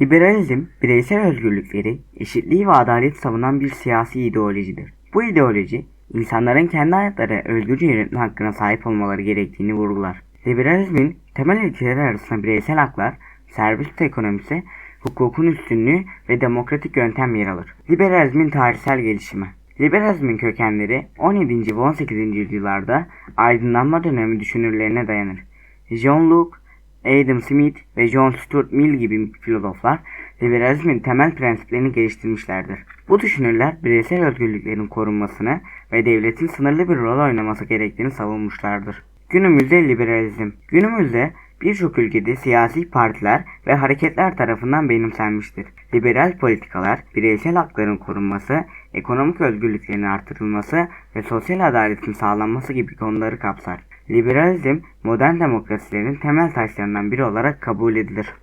Liberalizm, bireysel özgürlükleri, eşitliği ve adaleti savunan bir siyasi ideolojidir. Bu ideoloji, insanların kendi hayatları özgürce yönetme hakkına sahip olmaları gerektiğini vurgular. Liberalizmin temel ilkeleri arasında bireysel haklar, serbest ekonomisi, hukukun üstünlüğü ve demokratik yöntem yer alır. Liberalizmin tarihsel gelişimi Liberalizmin kökenleri 17. ve 18. yüzyıllarda aydınlanma dönemi düşünürlerine dayanır. Locke, Adam Smith ve John Stuart Mill gibi filozoflar liberalizmin temel prensiplerini geliştirmişlerdir. Bu düşünürler bireysel özgürlüklerin korunmasını ve devletin sınırlı bir rol oynaması gerektiğini savunmuşlardır. Günümüzde liberalizm Günümüzde birçok ülkede siyasi partiler ve hareketler tarafından benimsenmiştir. Liberal politikalar, bireysel hakların korunması, ekonomik özgürlüklerin artırılması ve sosyal adaletin sağlanması gibi konuları kapsar. Liberalizm, modern demokrasilerin temel taşlarından biri olarak kabul edilir.